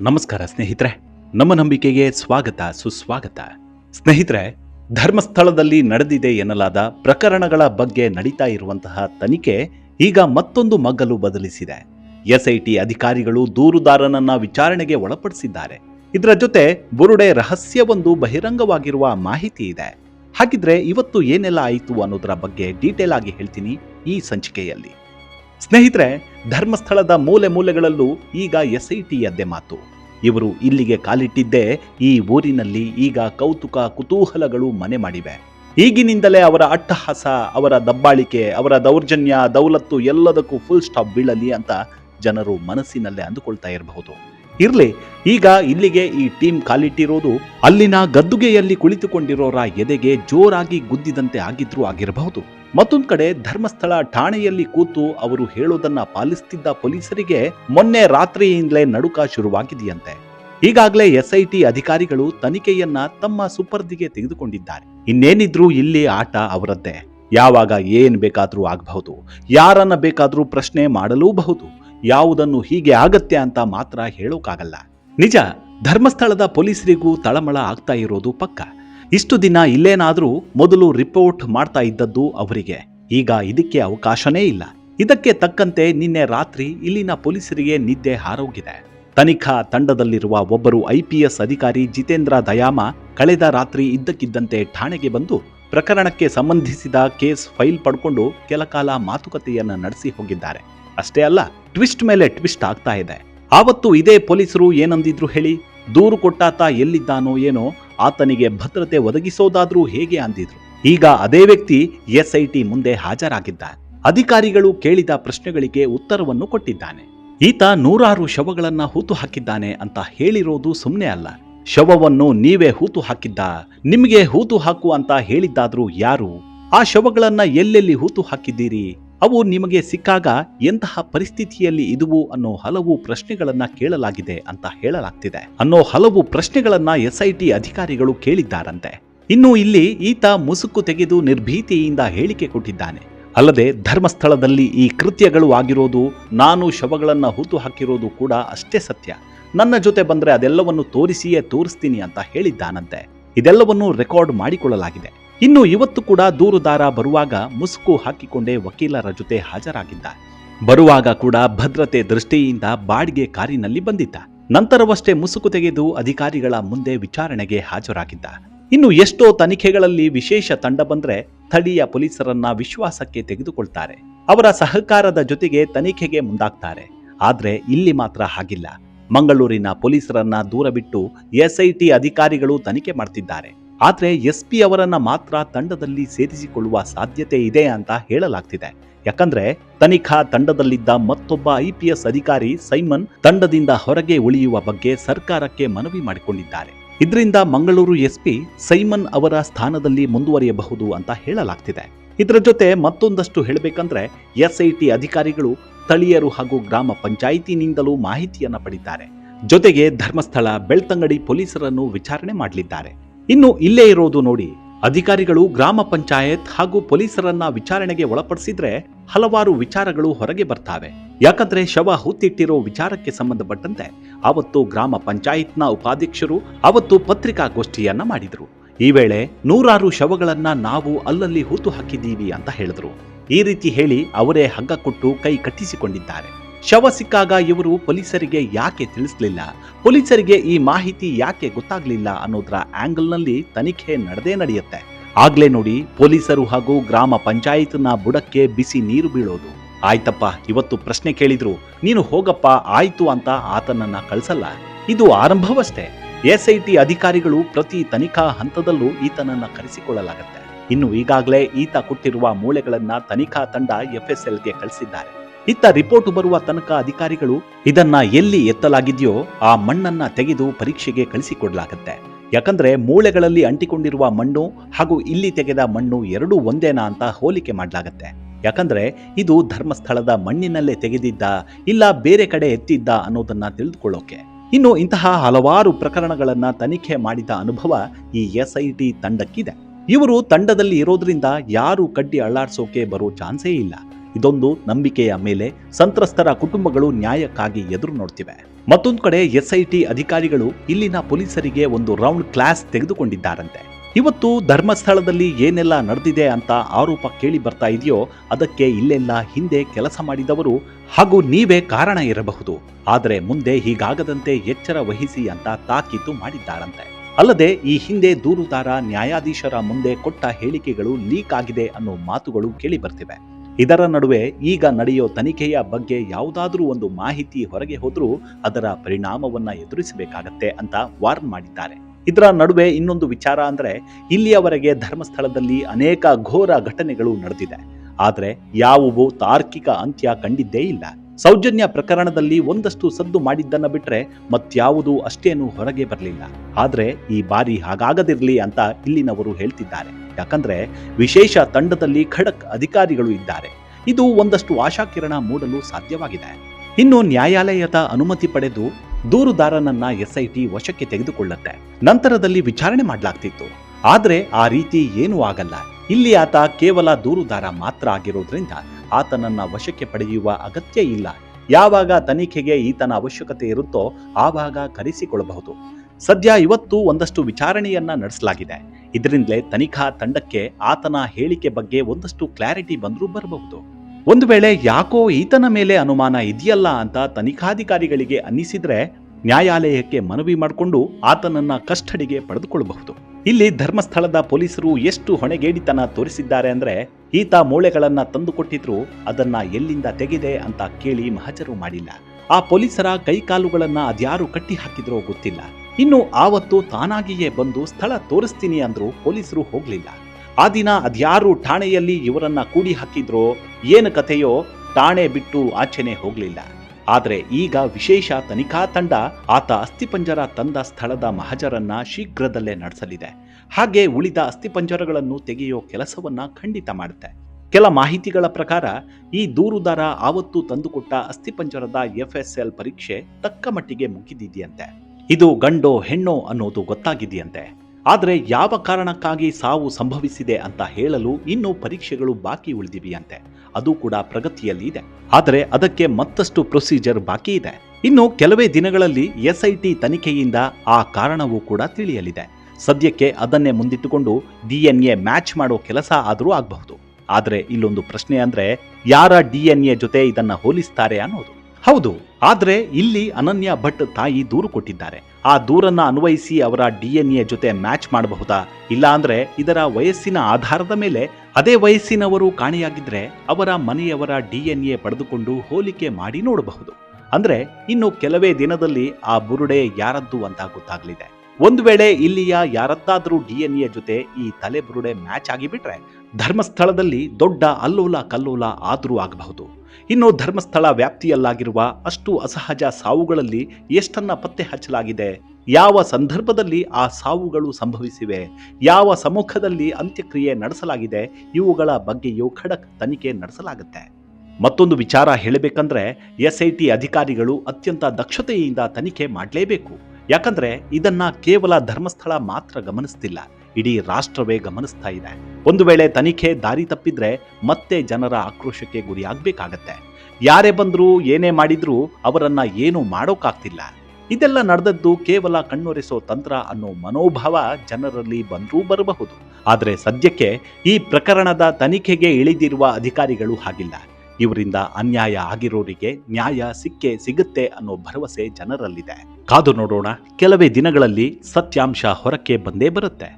ನಮಸ್ಕಾರ ಸ್ನೇಹಿತರೆ, ನಮ್ಮ ನಂಬಿಕೆಗೆ ಸ್ವಾಗತ, ಸುಸ್ವಾಗತ. ಸ್ನೇಹಿತರೆ, ಧರ್ಮಸ್ಥಳದಲ್ಲಿ ನಡೆದಿದೆ ಎನ್ನಲಾದ ಪ್ರಕರಣಗಳ ಬಗ್ಗೆ ನಡೀತಾ ಇರುವಂತಹ ತನಿಖೆ ಈಗ ಮತ್ತೊಂದು ಮಗ್ಗಲು ಬದಲಿಸಿದೆ. ಎಸ್ಐಟಿ ಅಧಿಕಾರಿಗಳು ದೂರುದಾರನನ್ನ ವಿಚಾರಣೆಗೆ ಒಳಪಡಿಸಿದ್ದಾರೆ. ಇದರ ಜೊತೆ ಬುರುಡೆ ರಹಸ್ಯವೊಂದು ಬಹಿರಂಗವಾಗಿರುವ ಮಾಹಿತಿ ಇದೆ. ಹಾಗಿದ್ರೆ ಇವತ್ತು ಏನೆಲ್ಲ ಆಯಿತು ಅನ್ನೋದರ ಬಗ್ಗೆ ಡೀಟೇಲ್ ಆಗಿ ಹೇಳ್ತೀನಿ ಈ ಸಂಚಿಕೆಯಲ್ಲಿ. ಸ್ನೇಹಿತರೆ, ಧರ್ಮಸ್ಥಳದ ಮೂಲೆ ಮೂಲೆಗಳಲ್ಲೂ ಈಗ ಎಸ್ಐಟಿಯದ್ದೇ ಮಾತು. ಇವರು ಇಲ್ಲಿಗೆ ಕಾಲಿಟ್ಟಿದ್ದೇ ಈ ಊರಿನಲ್ಲಿ ಈಗ ಕೌತುಕ ಕುತೂಹಲಗಳು ಮನೆ ಮಾಡಿವೆ. ಈಗಿನಿಂದಲೇ ಅವರ ಅಟ್ಟಹಾಸ, ಅವರ ದಬ್ಬಾಳಿಕೆ, ಅವರ ದೌರ್ಜನ್ಯ, ದೌಲತ್ತು ಎಲ್ಲದಕ್ಕೂ ಫುಲ್ ಸ್ಟಾಪ್ ಬೀಳಲಿ ಅಂತ ಜನರು ಮನಸ್ಸಿನಲ್ಲೇ ಅಂದುಕೊಳ್ತಾ ಇರಬಹುದು. ಇರ್ಲಿ, ಈಗ ಇಲ್ಲಿಗೆ ಈ ಟೀಮ್ ಕಾಲಿಟ್ಟಿರೋದು ಅಲ್ಲಿನ ಗದ್ದುಗೆಯಲ್ಲಿ ಕುಳಿತುಕೊಂಡಿರೋರ ಎದೆಗೆ ಜೋರಾಗಿ ಗುದ್ದಿದಂತೆ ಆಗಿದ್ರೂ ಆಗಿರಬಹುದು. ಮತ್ತೊಂದ್ ಕಡೆ ಧರ್ಮಸ್ಥಳ ಠಾಣೆಯಲ್ಲಿ ಕೂತು ಅವರು ಹೇಳೋದನ್ನ ಪಾಲಿಸ್ತಿದ್ದ ಪೊಲೀಸರಿಗೆ ಮೊನ್ನೆ ರಾತ್ರಿಯಿಂದಲೇ ನಡುಕ ಶುರುವಾಗಿದೆಯಂತೆ. ಈಗಾಗಲೇ ಎಸ್ಐಟಿ ಅಧಿಕಾರಿಗಳು ತನಿಖೆಯನ್ನ ತಮ್ಮ ಸುಪರ್ದಿಗೆ ತೆಗೆದುಕೊಂಡಿದ್ದಾರೆ. ಇನ್ನೇನಿದ್ರೂ ಇಲ್ಲಿ ಆಟ ಅವರದ್ದೇ. ಯಾವಾಗ ಏನ್ ಬೇಕಾದ್ರೂ ಆಗಬಹುದು. ಯಾರನ್ನ ಬೇಕಾದ್ರೂ ಪ್ರಶ್ನೆ ಮಾಡಲೂಬಹುದು. ಯಾವುದನ್ನು ಹೀಗೆ ಆಗತ್ತೆ ಅಂತ ಮಾತ್ರ ಹೇಳೋಕ್ಕಾಗಲ್ಲ ನಿಜ, ಧರ್ಮಸ್ಥಳದ ಪೊಲೀಸರಿಗೂ ತಳಮಳ ಆಗ್ತಾ ಇರೋದು ಪಕ್ಕ. ಇಷ್ಟು ದಿನ ಇಲ್ಲೇನಾದರೂ ಮೊದಲು ರಿಪೋರ್ಟ್ ಮಾಡ್ತಾ ಇದ್ದದ್ದು ಅವರಿಗೆ. ಈಗ ಇದಕ್ಕೆ ಅವಕಾಶನೇ ಇಲ್ಲ. ಇದಕ್ಕೆ ತಕ್ಕಂತೆ ನಿನ್ನೆ ರಾತ್ರಿ ಇಲ್ಲಿನ ಪೊಲೀಸರಿಗೆ ನಿದ್ದೆ ಹಾರೋಗಿದೆ. ತನಿಖಾ ತಂಡದಲ್ಲಿರುವ ಒಬ್ಬರು ಐಪಿಎಸ್ ಅಧಿಕಾರಿ ಜಿತೇಂದ್ರ ದಯಾಮ ಕಳೆದ ರಾತ್ರಿ ಇದ್ದಕ್ಕಿದ್ದಂತೆ ಠಾಣೆಗೆ ಬಂದು ಪ್ರಕರಣಕ್ಕೆ ಸಂಬಂಧಿಸಿದ ಕೇಸ್ ಫೈಲ್ ಪಡ್ಕೊಂಡು ಕೆಲಕಾಲ ಮಾತುಕತೆಯನ್ನ ನಡೆಸಿ ಹೋಗಿದ್ದಾರೆ. ಅಷ್ಟೇ ಅಲ್ಲ, ಟ್ವಿಸ್ಟ್ ಮೇಲೆ ಟ್ವಿಸ್ಟ್ ಆಗ್ತಾ ಇದೆ. ಆವತ್ತು ಇದೇ ಪೊಲೀಸರು ಏನಂದಿದ್ರು ಹೇಳಿ? ದೂರು ಕೊಟ್ಟಾತ ಎಲ್ಲಿದ್ದಾನೋ ಏನೋ ಆತನಿಗೆ ಭದ್ರತೆ ಒದಗಿಸೋದಾದ್ರೂ ಹೇಗೆ ಅಂದಿದ್ರು. ಈಗ ಅದೇ ವ್ಯಕ್ತಿ ಎಸ್ಐಟಿ ಮುಂದೆ ಹಾಜರಾಗಿದ್ದ ಅಧಿಕಾರಿಗಳು ಕೇಳಿದ ಪ್ರಶ್ನೆಗಳಿಗೆ ಉತ್ತರವನ್ನು ಕೊಟ್ಟಿದ್ದಾನೆ. ಈತ ನೂರಾರು ಶವಗಳನ್ನ ಹೂತು ಹಾಕಿದ್ದಾನೆ ಅಂತ ಹೇಳಿರೋದು ಸುಮ್ಮನೆ ಅಲ್ಲ. ಶವವನ್ನು ನೀವೇ ಹೂತು ಹಾಕಿದ್ದ, ನಿಮಗೆ ಹೂತು ಹಾಕು ಅಂತ ಹೇಳಿದ್ದಾದ್ರೂ ಯಾರು? ಆ ಶವಗಳನ್ನ ಎಲ್ಲೆಲ್ಲಿ ಹೂತು ಹಾಕಿದ್ದೀರಿ? ಅವು ನಿಮಗೆ ಸಿಕ್ಕಾಗ ಎಂತಹ ಪರಿಸ್ಥಿತಿಯಲ್ಲಿ ಇದುವು ಅನ್ನೋ ಹಲವು ಪ್ರಶ್ನೆಗಳನ್ನ ಕೇಳಲಾಗಿದೆ ಅಂತ ಹೇಳಲಾಗ್ತಿದೆ. ಅನ್ನೋ ಹಲವು ಪ್ರಶ್ನೆಗಳನ್ನ ಎಸ್ಐಟಿ ಅಧಿಕಾರಿಗಳು ಕೇಳಿದ್ದಾರಂತೆ. ಇನ್ನು ಇಲ್ಲಿ ಈತ ಮುಸುಕು ತೆಗೆದು ನಿರ್ಭೀತಿಯಿಂದ ಹೇಳಿಕೆ ಕೊಟ್ಟಿದ್ದಾನೆ. ಅಲ್ಲದೆ ಧರ್ಮಸ್ಥಳದಲ್ಲಿ ಈ ಕೃತ್ಯಗಳು ಆಗಿರೋದು, ನಾನು ಶವಗಳನ್ನ ಹೂತು ಹಾಕಿರೋದು ಕೂಡ ಅಷ್ಟೇ ಸತ್ಯ. ನನ್ನ ಜೊತೆ ಬಂದ್ರೆ ಅದೆಲ್ಲವನ್ನು ತೋರಿಸಿಯೇ ತೋರಿಸ್ತೀನಿ ಅಂತ ಹೇಳಿದ್ದಾನಂತೆ. ಇದೆಲ್ಲವನ್ನು ರೆಕಾರ್ಡ್ ಮಾಡಿಕೊಳ್ಳಲಾಗಿದೆ. ಇನ್ನು ಇವತ್ತು ಕೂಡ ದೂರುದಾರ ಬರುವಾಗ ಮುಸುಕು ಹಾಕಿಕೊಂಡೇ ವಕೀಲರ ಜೊತೆ ಹಾಜರಾಗಿದ್ದ. ಬರುವಾಗ ಕೂಡ ಭದ್ರತೆ ದೃಷ್ಟಿಯಿಂದ ಬಾಡಿಗೆ ಕಾರಿನಲ್ಲಿ ಬಂದಿದ್ದ. ನಂತರವಷ್ಟೇ ಮುಸುಕು ತೆಗೆದು ಅಧಿಕಾರಿಗಳ ಮುಂದೆ ವಿಚಾರಣೆಗೆ ಹಾಜರಾಗಿದ್ದ. ಇನ್ನು ಎಷ್ಟೋ ತನಿಖೆಗಳಲ್ಲಿ ವಿಶೇಷ ತಂಡ ಬಂದ್ರೆ ಸ್ಥಳೀಯ ಪೊಲೀಸರನ್ನ ವಿಶ್ವಾಸಕ್ಕೆ ತೆಗೆದುಕೊಳ್ತಾರೆ. ಅವರ ಸಹಕಾರದ ಜೊತೆಗೆ ತನಿಖೆಗೆ ಮುಂದಾಗ್ತಾರೆ. ಆದ್ರೆ ಇಲ್ಲಿ ಮಾತ್ರ ಹಾಗಿಲ್ಲ. ಮಂಗಳೂರಿನ ಪೊಲೀಸರನ್ನ ದೂರ ಬಿಟ್ಟು ಎಸ್ಐಟಿ ಅಧಿಕಾರಿಗಳು ತನಿಖೆ ಮಾಡ್ತಿದ್ದಾರೆ. ಆದ್ರೆ ಎಸ್ ಪಿ ಅವರನ್ನ ಮಾತ್ರ ತಂಡದಲ್ಲಿ ಸೇರಿಸಿಕೊಳ್ಳುವ ಸಾಧ್ಯತೆ ಇದೆ ಅಂತ ಹೇಳಲಾಗ್ತಿದೆ. ಯಾಕಂದ್ರೆ ತನಿಖಾ ತಂಡದಲ್ಲಿದ್ದ ಮತ್ತೊಬ್ಬ ಐಪಿಎಸ್ ಅಧಿಕಾರಿ ಸೈಮನ್ ತಂಡದಿಂದ ಹೊರಗೆ ಉಳಿಯುವ ಬಗ್ಗೆ ಸರ್ಕಾರಕ್ಕೆ ಮನವಿ ಮಾಡಿಕೊಂಡಿದ್ದಾರೆ. ಇದರಿಂದ ಮಂಗಳೂರು ಎಸ್ಪಿ ಸೈಮನ್ ಅವರ ಸ್ಥಾನದಲ್ಲಿ ಮುಂದುವರಿಯಬಹುದು ಅಂತ ಹೇಳಲಾಗ್ತಿದೆ. ಇದರ ಜೊತೆ ಮತ್ತೊಂದಷ್ಟು ಹೇಳಬೇಕಂದ್ರೆ ಎಸ್ಐಟಿ ಅಧಿಕಾರಿಗಳು ಸ್ಥಳೀಯರು ಹಾಗೂ ಗ್ರಾಮ ಪಂಚಾಯಿತಿನಿಂದಲೂ ಮಾಹಿತಿಯನ್ನು ಪಡಿದ್ದಾರೆ ಜೊತೆಗೆ ಧರ್ಮಸ್ಥಳ, ಬೆಳ್ತಂಗಡಿ ಪೊಲೀಸರನ್ನು ವಿಚಾರಣೆ ಮಾಡಲಿದ್ದಾರೆ. ಇನ್ನು ಇಲ್ಲೇ ಇರೋದು ನೋಡಿ. ಅಧಿಕಾರಿಗಳು, ಗ್ರಾಮ ಪಂಚಾಯತ್ ಹಾಗೂ ಪೊಲೀಸರನ್ನ ವಿಚಾರಣೆಗೆ ಒಳಪಡಿಸಿದ್ರೆ ಹಲವಾರು ವಿಚಾರಗಳು ಹೊರಗೆ ಬರ್ತಾವೆ. ಯಾಕಂದ್ರೆ ಶವ ಹುತ್ತಿಟ್ಟಿರೋ ವಿಚಾರಕ್ಕೆ ಸಂಬಂಧಪಟ್ಟಂತೆ ಅವತ್ತು ಗ್ರಾಮ ಪಂಚಾಯತ್ನ ಉಪಾಧ್ಯಕ್ಷರು ಅವತ್ತು ಪತ್ರಿಕಾಗೋಷ್ಠಿಯನ್ನ ಮಾಡಿದ್ರು. ಈ ವೇಳೆ ನೂರಾರು ಶವಗಳನ್ನ ನಾವು ಅಲ್ಲಲ್ಲಿ ಹೂತು ಹಾಕಿದ್ದೀವಿ ಅಂತ ಹೇಳಿದ್ರು. ಈ ರೀತಿ ಹೇಳಿ ಅವರೇ ಹಗ್ಗ ಕೊಟ್ಟು ಕೈ ಕಟ್ಟಿಸಿಕೊಂಡಿದ್ದಾರೆ. ಶವ ಸಿಕ್ಕಾಗ ಇವರು ಪೊಲೀಸರಿಗೆ ಯಾಕೆ ತಿಳಿಸಲಿಲ್ಲ? ಪೊಲೀಸರಿಗೆ ಈ ಮಾಹಿತಿ ಯಾಕೆ ಗೊತ್ತಾಗ್ಲಿಲ್ಲ ಅನ್ನೋದ್ರ ಆಂಗಲ್ನಲ್ಲಿ ತನಿಖೆ ನಡೆದೇ ನಡೆಯುತ್ತೆ. ಆಗ್ಲೇ ನೋಡಿ ಪೊಲೀಸರು ಹಾಗೂ ಗ್ರಾಮ ಪಂಚಾಯತ್ನ ಬುಡಕ್ಕೆ ಬಿಸಿ ನೀರು ಬೀಳೋದು. ಆಯ್ತಪ್ಪ, ಇವತ್ತು ಪ್ರಶ್ನೆ ಕೇಳಿದ್ರು, ನೀನು ಹೋಗಪ್ಪ, ಆಯ್ತು ಅಂತ ಆತನನ್ನ ಕಳ್ಸಲ್ಲ. ಇದು ಆರಂಭವಷ್ಟೇ. ಎಸ್ಐಟಿ ಅಧಿಕಾರಿಗಳು ಪ್ರತಿ ತನಿಖಾ ಹಂತದಲ್ಲೂ ಈತನನ್ನ ಕರೆಸಿಕೊಳ್ಳಲಾಗುತ್ತೆ. ಇನ್ನು ಈಗಾಗಲೇ ಈತ ಕೊಟ್ಟಿರುವ ಮೂಳೆಗಳನ್ನ ತನಿಖಾ ತಂಡ ಎಫ್ಎಸ್ಎಲ್ಗೆ ಕಳಿಸಿದ್ದಾರೆ. ಇತ್ತ ರಿಪೋರ್ಟ್ ಬರುವ ತನಕ ಅಧಿಕಾರಿಗಳು ಇದನ್ನ ಎಲ್ಲಿ ಎತ್ತಲಾಗಿದೆಯೋ ಆ ಮಣ್ಣನ್ನ ತೆಗೆದು ಪರೀಕ್ಷೆಗೆ ಕಳಿಸಿಕೊಡ್ಲಾಗತ್ತೆ. ಯಾಕಂದ್ರೆ ಮೂಳೆಗಳಲ್ಲಿ ಅಂಟಿಕೊಂಡಿರುವ ಮಣ್ಣು ಹಾಗೂ ಇಲ್ಲಿ ತೆಗೆದ ಮಣ್ಣು ಎರಡೂ ಒಂದೇನಾ ಅಂತ ಹೋಲಿಕೆ ಮಾಡಲಾಗತ್ತೆ. ಯಾಕಂದ್ರೆ ಇದು ಧರ್ಮಸ್ಥಳದ ಮಣ್ಣಿನಲ್ಲೇ ತೆಗೆದಿದ್ದ ಇಲ್ಲ ಬೇರೆ ಕಡೆ ಎತ್ತಿದ್ದ ಅನ್ನೋದನ್ನ ತಿಳಿದುಕೊಳ್ಳೋಕೆ. ಇನ್ನು ಇಂತಹ ಹಲವಾರು ಪ್ರಕರಣಗಳನ್ನ ತನಿಖೆ ಮಾಡಿದ ಅನುಭವ ಈ ಎಸ್ಐಟಿ ತಂಡಕ್ಕಿದೆ. ಇವರು ತಂಡದಲ್ಲಿ ಇರೋದ್ರಿಂದ ಯಾರು ಕಡ್ಡಿ ಅಳ್ಳಾಡ್ಸೋಕೆ ಬರೋ ಚಾನ್ಸೇ ಇಲ್ಲ. ಇದೊಂದು ನಂಬಿಕೆಯ ಮೇಲೆ ಸಂತ್ರಸ್ತರ ಕುಟುಂಬಗಳು ನ್ಯಾಯಕ್ಕಾಗಿ ಎದುರು ನೋಡ್ತಿವೆ. ಮತ್ತೊಂದು ಕಡೆ ಎಸ್ಐಟಿ ಅಧಿಕಾರಿಗಳು ಇಲ್ಲಿನ ಪೊಲೀಸರಿಗೆ ಒಂದು ರೌಂಡ್ ಕ್ಲಾಸ್ ತೆಗೆದುಕೊಂಡಿದ್ದಾರಂತೆ. ಇವತ್ತು ಧರ್ಮಸ್ಥಳದಲ್ಲಿ ಏನೆಲ್ಲ ನಡೆದಿದೆ ಅಂತ ಆರೋಪ ಕೇಳಿ ಬರ್ತಾ ಇದೆಯೋ ಅದಕ್ಕೆ ಇಲ್ಲೆಲ್ಲ ಹಿಂದೆ ಕೆಲಸ ಮಾಡಿದವರು ಹಾಗೂ ನೀವೇ ಕಾರಣ ಇರಬಹುದು. ಆದರೆ ಮುಂದೆ ಹೀಗಾಗದಂತೆ ಎಚ್ಚರ ವಹಿಸಿ ಅಂತ ತಾಕೀತು ಮಾಡಿದ್ದಾರಂತೆ. ಅಲ್ಲದೆ ಈ ಹಿಂದೆ ದೂರುದಾರ ನ್ಯಾಯಾಧೀಶರ ಮುಂದೆ ಕೊಟ್ಟ ಹೇಳಿಕೆಗಳು ಲೀಕ್ ಆಗಿದೆ ಅನ್ನೋ ಮಾತುಗಳು ಕೇಳಿ ಬರ್ತಿವೆ. ಇದರ ನಡುವೆ ಈಗ ನಡೆಯೋ ತನಿಖೆಯ ಬಗ್ಗೆ ಯಾವುದಾದ್ರೂ ಒಂದು ಮಾಹಿತಿ ಹೊರಗೆ ಹೋದರೂ ಅದರ ಪರಿಣಾಮವನ್ನು ಎದುರಿಸಬೇಕಾಗತ್ತೆ ಅಂತ ವಾರ್ನ್ ಮಾಡಿದ್ದಾರೆ. ಇದರ ನಡುವೆ ಇನ್ನೊಂದು ವಿಚಾರ ಅಂದರೆ ಇಲ್ಲಿಯವರೆಗೆ ಧರ್ಮಸ್ಥಳದಲ್ಲಿ ಅನೇಕ ಘೋರ ಘಟನೆಗಳು ನಡೆದಿದೆ. ಆದರೆ ಯಾವುವು ತಾರ್ಕಿಕ ಅಂತ್ಯ ಕಂಡಿದ್ದೇ ಇಲ್ಲ. ಸೌಜನ್ಯ ಪ್ರಕರಣದಲ್ಲಿ ಒಂದಷ್ಟು ಸದ್ದು ಮಾಡಿದ್ದನ್ನ ಬಿಟ್ರೆ ಮತ್ಯಾವುದೂ ಅಷ್ಟೇನು ಹೊರಗೆ ಬರಲಿಲ್ಲ. ಆದ್ರೆ ಈ ಬಾರಿ ಹಾಗಾಗದಿರಲಿ ಅಂತ ಇಲ್ಲಿನವರು ಹೇಳ್ತಿದ್ದಾರೆ. ಯಾಕಂದ್ರೆ ವಿಶೇಷ ತಂಡದಲ್ಲಿ ಖಡಕ್ ಅಧಿಕಾರಿಗಳು ಇದ್ದಾರೆ. ಇದು ಒಂದಷ್ಟು ಆಶಾಕಿರಣ ಮೂಡಲು ಸಾಧ್ಯವಾಗಿದೆ. ಇನ್ನು ನ್ಯಾಯಾಲಯದ ಅನುಮತಿ ಪಡೆದು ದೂರುದಾರನನ್ನ ಎಸ್ಐಟಿ ವಶಕ್ಕೆ ತೆಗೆದುಕೊಳ್ಳುತ್ತೆ. ನಂತರದಲ್ಲಿ ವಿಚಾರಣೆ ಮಾಡಲಾಗ್ತಿತ್ತು. ಆದ್ರೆ ಆ ರೀತಿ ಏನೂ ಆಗಲ್ಲ. ಇಲ್ಲಿ ಆತ ಕೇವಲ ದೂರುದಾರ ಮಾತ್ರ ಆಗಿರೋದ್ರಿಂದ ಆತನನ್ನ ವಶಕ್ಕೆ ಪಡೆಯುವ ಅಗತ್ಯ ಇಲ್ಲ. ಯಾವಾಗ ತನಿಖೆಗೆ ಈತನ ಅವಶ್ಯಕತೆ ಇರುತ್ತೋ ಆವಾಗ ಕರೆಸಿಕೊಳ್ಳಬಹುದು. ಸದ್ಯ ಇವತ್ತು ಒಂದಷ್ಟು ವಿಚಾರಣೆಯನ್ನ ನಡೆಸಲಾಗಿದೆ. ಇದರಿಂದಲೇ ತನಿಖಾ ತಂಡಕ್ಕೆ ಆತನ ಹೇಳಿಕೆ ಬಗ್ಗೆ ಒಂದಷ್ಟು ಕ್ಲಾರಿಟಿ ಬಂದರೂ ಬರಬಹುದು. ಒಂದು ವೇಳೆ ಯಾಕೋ ಈತನ ಮೇಲೆ ಅನುಮಾನ ಇದೆಯಲ್ಲ ಅಂತ ತನಿಖಾಧಿಕಾರಿಗಳಿಗೆ ಅನ್ನಿಸಿದ್ರೆ ನ್ಯಾಯಾಲಯಕ್ಕೆ ಮನವಿ ಮಾಡಿಕೊಂಡು ಆತನನ್ನ ಕಸ್ಟಡಿಗೆ ಪಡೆದುಕೊಳ್ಳಬಹುದು. ಇಲ್ಲಿ ಧರ್ಮಸ್ಥಳದ ಪೊಲೀಸರು ಎಷ್ಟು ಹೊಣೆಗೇಡಿತನ ತೋರಿಸಿದ್ದಾರೆ ಅಂದ್ರೆ ಈತ ಮೂಳೆಗಳನ್ನ ತಂದುಕೊಟ್ಟಿದ್ರು, ಅದನ್ನ ಎಲ್ಲಿಂದ ತೆಗೆದೆ ಅಂತ ಕೇಳಿ ಮಹಜರು ಮಾಡಿಲ್ಲ. ಆ ಪೊಲೀಸರ ಕೈಕಾಲುಗಳನ್ನ ಅದ್ಯಾರು ಕಟ್ಟಿ ಹಾಕಿದ್ರೋ ಗೊತ್ತಿಲ್ಲ. ಇನ್ನು ಆವತ್ತು ತಾನಾಗಿಯೇ ಬಂದು ಸ್ಥಳ ತೋರಿಸ್ತೀನಿ ಅಂದ್ರು ಪೊಲೀಸರು ಹೋಗ್ಲಿಲ್ಲ. ಆ ದಿನ ಅದ್ಯಾರು ಠಾಣೆಯಲ್ಲಿ ಇವರನ್ನ ಕೂಡಿ ಹಾಕಿದ್ರೋ ಏನು ಕಥೆಯೋ, ಠಾಣೆ ಬಿಟ್ಟು ಆಚೆನೆ ಹೋಗ್ಲಿಲ್ಲ. ಆದರೆ ಈಗ ವಿಶೇಷ ತನಿಖಾ ತಂಡ ಆತ ಅಸ್ಥಿಪಂಜರ ತಂದ ಸ್ಥಳದ ಮಹಜರನ್ನ ಶೀಘ್ರದಲ್ಲೇ ನಡೆಸಲಿದೆ. ಹಾಗೆ ಉಳಿದ ಅಸ್ಥಿಪಂಜರಗಳನ್ನು ತೆಗೆಯೋ ಕೆಲಸವನ್ನ ಖಂಡಿತ ಮಾಡುತ್ತೆ. ಕೆಲ ಮಾಹಿತಿಗಳ ಪ್ರಕಾರ, ಈ ದೂರುದಾರ ಆವತ್ತು ತಂದುಕೊಟ್ಟ ಅಸ್ಥಿಪಂಜರದ ಎಫ್ಎಸ್ಎಲ್ ಪರೀಕ್ಷೆ ತಕ್ಕ ಮಟ್ಟಿಗೆ ಮುಗಿದಿದೆಯಂತೆ. ಇದು ಗಂಡೋ ಹೆಣ್ಣೋ ಅನ್ನೋದು ಗೊತ್ತಾಗಿದೆಯಂತೆ. ಆದರೆ ಯಾವ ಕಾರಣಕ್ಕಾಗಿ ಸಾವು ಸಂಭವಿಸಿದೆ ಅಂತ ಹೇಳಲು ಇನ್ನೂ ಪರೀಕ್ಷೆಗಳು ಬಾಕಿ ಉಳಿದಿವೆಯಂತೆ. ಅದು ಕೂಡ ಪ್ರಗತಿಯಲ್ಲಿ ಇದೆ. ಆದರೆ ಅದಕ್ಕೆ ಮತ್ತಷ್ಟು ಪ್ರೊಸೀಜರ್ ಬಾಕಿ ಇದೆ. ಇನ್ನು ಕೆಲವೇ ದಿನಗಳಲ್ಲಿ ಎಸ್ಐಟಿ ತನಿಖೆಯಿಂದ ಆ ಕಾರಣವೂ ಕೂಡ ತಿಳಿಯಲಿದೆ. ಸದ್ಯಕ್ಕೆ ಅದನ್ನೇ ಮುಂದಿಟ್ಟುಕೊಂಡು ಡಿಎನ್ಎ ಮ್ಯಾಚ್ ಮಾಡೋ ಕೆಲಸ ಆದರೂ ಆಗಬಹುದು. ಆದರೆ ಇಲ್ಲೊಂದು ಪ್ರಶ್ನೆ ಅಂದ್ರೆ, ಯಾರ ಡಿಎನ್ಎ ಜೊತೆ ಇದನ್ನ ಹೋಲಿಸ್ತಾರೆ ಅನ್ನೋದು. ಹೌದು, ಆದರೆ ಇಲ್ಲಿ ಅನನ್ಯ ಭಟ್ ತಾಯಿ ದೂರು ಕೊಟ್ಟಿದ್ದಾರೆ. ಆ ದೂರನ್ನ ಅನ್ವಯಿಸಿ ಅವರ ಡಿಎನ್ಎ ಜೊತೆ ಮ್ಯಾಚ್ ಮಾಡಬಹುದಾ? ಇಲ್ಲ ಅಂದ್ರೆ ಇದರ ವಯಸ್ಸಿನ ಆಧಾರದ ಮೇಲೆ ಅದೇ ವಯಸ್ಸಿನವರು ಕಾಣೆಯಾಗಿದ್ರೆ ಅವರ ಮನೆಯವರ ಡಿಎನ್ಎ ಪಡೆದುಕೊಂಡು ಹೋಲಿಕೆ ಮಾಡಿ ನೋಡಬಹುದು. ಅಂದ್ರೆ ಇನ್ನು ಕೆಲವೇ ದಿನದಲ್ಲಿ ಆ ಬುರುಡೆ ಯಾರದ್ದು ಅಂತ ಗೊತ್ತಾಗಲಿದೆ. ಒಂದು ವೇಳೆ ಇಲ್ಲಿಯ ಯಾರದ್ದಾದ್ರೂ ಡಿಎನ್ಎ ಜೊತೆ ಈ ತಲೆ ಬುರುಡೆ ಮ್ಯಾಚ್ ಆಗಿಬಿಟ್ರೆ ಧರ್ಮಸ್ಥಳದಲ್ಲಿ ದೊಡ್ಡ ಅಲ್ಲೋಲ ಕಲ್ಲೋಲ ಆದರೂ ಆಗಬಹುದು. ಇನ್ನು ಧರ್ಮಸ್ಥಳ ವ್ಯಾಪ್ತಿಯಲ್ಲಾಗಿರುವ ಅಷ್ಟು ಅಸಹಜ ಸಾವುಗಳಲ್ಲಿ ಎಷ್ಟನ್ನ ಪತ್ತೆ ಹಚ್ಚಲಾಗಿದೆ? ಯಾವ ಸಂದರ್ಭದಲ್ಲಿ ಆ ಸಾವುಗಳು ಸಂಭವಿಸಿವೆ? ಯಾವ ಸಮ್ಮುಖದಲ್ಲಿ ಅಂತ್ಯಕ್ರಿಯೆ ನಡೆಸಲಾಗಿದೆ? ಇವುಗಳ ಬಗ್ಗೆಯೂ ಖಡಕ್ ತನಿಖೆ ನಡೆಸಲಾಗುತ್ತೆ. ಮತ್ತೊಂದು ವಿಚಾರ ಹೇಳಬೇಕಂದ್ರೆ, ಎಸ್ಐಟಿ ಅಧಿಕಾರಿಗಳು ಅತ್ಯಂತ ದಕ್ಷತೆಯಿಂದ ತನಿಖೆ ಮಾಡಲೇಬೇಕು. ಯಾಕಂದ್ರೆ, ಇದನ್ನ ಕೇವಲ ಧರ್ಮಸ್ಥಳ ಮಾತ್ರ ಗಮನಿಸ್ತಿಲ್ಲ. ಇಡೀ ರಾಷ್ಟ್ರವೇ ಗಮನಿಸ್ತಾ ಇದೆ. ಒಂದು ವೇಳೆ ತನಿಖೆ ದಾರಿ ತಪ್ಪಿದ್ರೆ ಮತ್ತೆ ಜನರ ಆಕ್ರೋಶಕ್ಕೆ ಗುರಿಯಾಗಬೇಕಾಗತ್ತೆ. ಯಾರೇ ಬಂದರೂ ಏನೇ ಮಾಡಿದ್ರೂ ಅವರನ್ನ ಏನು ಮಾಡೋಕ್ಕಾಗ್ತಿಲ್ಲ. ಇದೆಲ್ಲ ನಡೆದದ್ದು ಕೇವಲ ಕಣ್ಣೊರೆಸೋ ತಂತ್ರ ಅನ್ನೋ ಮನೋಭಾವ ಜನರಲ್ಲಿ ಬಂದರೂ ಬರಬಹುದು. ಆದರೆ ಸದ್ಯಕ್ಕೆ ಈ ಪ್ರಕರಣದ ತನಿಖೆಗೆ ಇಳಿದಿರುವ ಅಧಿಕಾರಿಗಳು ಹಾಗಿಲ್ಲ. ಇವರಿಂದ ಅನ್ಯಾಯ ಆಗಿರೋರಿಗೆ ನ್ಯಾಯ ಸಿಕ್ಕೇ ಸಿಗುತ್ತೆ ಅನ್ನೋ ಭರವಸೆ ಜನರಲ್ಲಿದೆ. ಕಾದು ನೋಡೋಣ. ಕೆಲವೇ ದಿನಗಳಲ್ಲಿ ಸತ್ಯಾಂಶ ಹೊರಕ್ಕೆ ಬಂದೇ ಬರುತ್ತೆ.